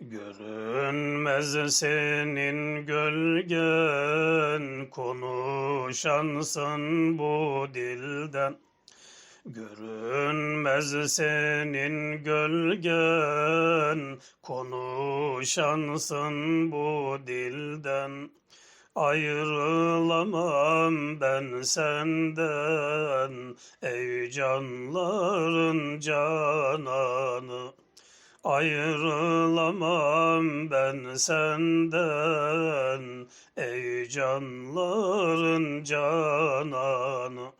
Görünmez senin gölgen, konuşansın bu dilden. Görünmez senin gölgen, konuşansın bu dilden. Ayrılamam ben senden, ey canların cananı. Ayrılamam ben senden, ey canların cananı.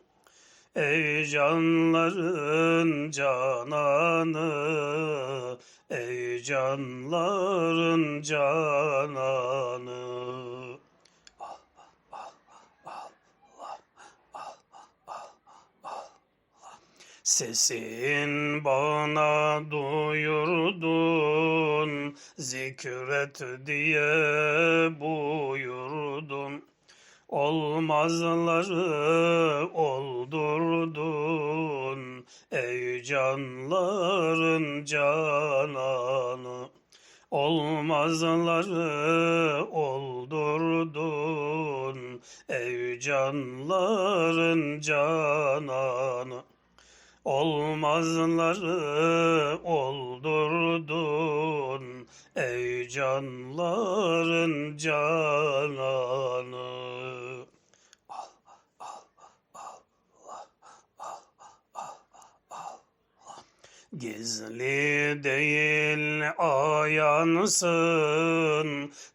Ey canların cananı, ey canların cananı. Sesin bana duyurdun, zikret diye buyurdun. Olmazları oldurdun, ey canların cananı. Olmazları oldurdun, ey canların cananı. Olmazları oldurdun, ey canların cananı. Gizli değil ayansın,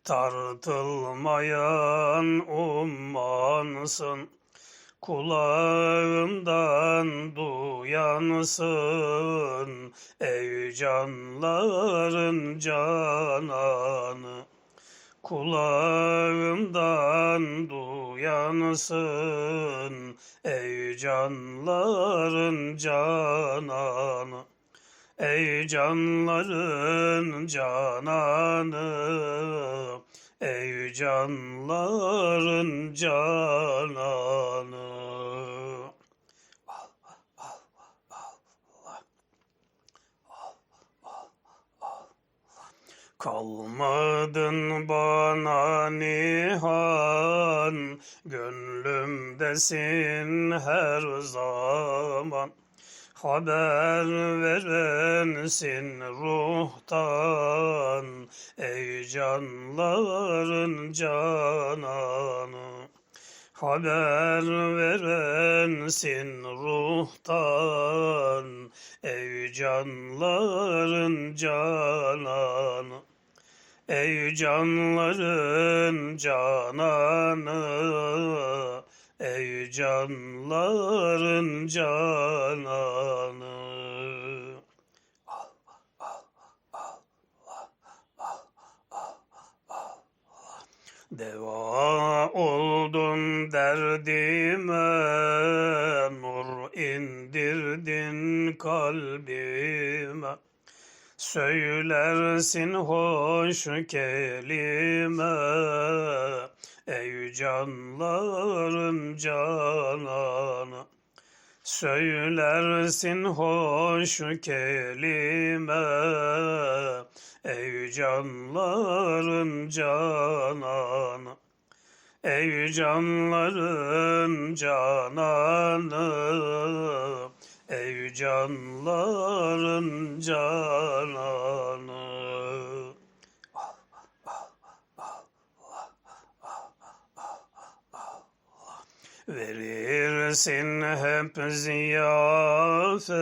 tartılmayan ummansın. Kulağımdan duyansın, ey canların cananı. Kulağımdan duyansın, ey canların cananı. Ey canların cananı, ey canların cananı. Kalmadın bana nihan, gönlümdesin her zaman. Haber verensin ruhtan, ey canların cananı. Haber verensin ruhtan, ey canların cananı. Ey canların cananı, ey canların cananı. Deva oldun derdime, nur indirdin kalbime. Söylersin hoş kelime, ey canların cananı. Söylersin hoş kelime, ey canların cananı. Ey canların cananı, ey canların cananı. Verirsin hep ziyafet,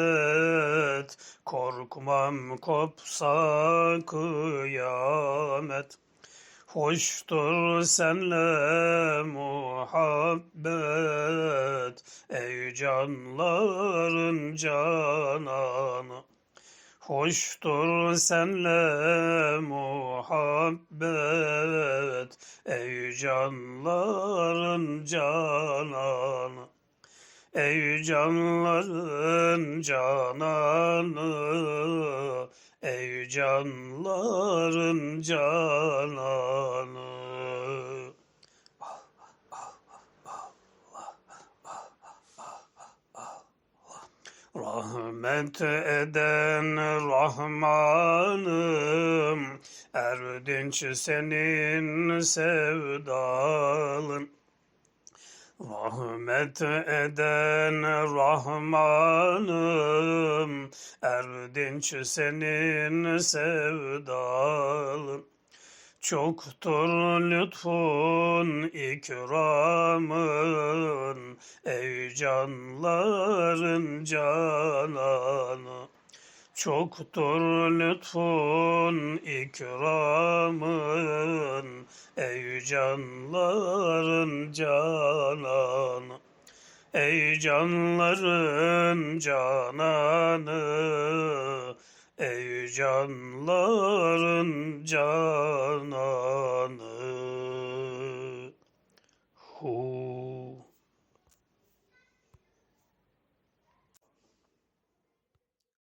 korkmam kopsa kıyamet. Hoştur senle muhabbet, ey canların cananı. Hoştur senle muhabbet, ey canların cananı. Ey canların cananı, ey canların cananı. Rahmet eden Rahmanım, erdinç senin sevdalın. Rahmet eden Rahmanım, erdinç senin sevdalın. Çoktur lütfun ikramın, ey canların cananı. Çoktur lütfun ikramın ey canların cananı Ey canların cananı Ey canların cananı. Hu.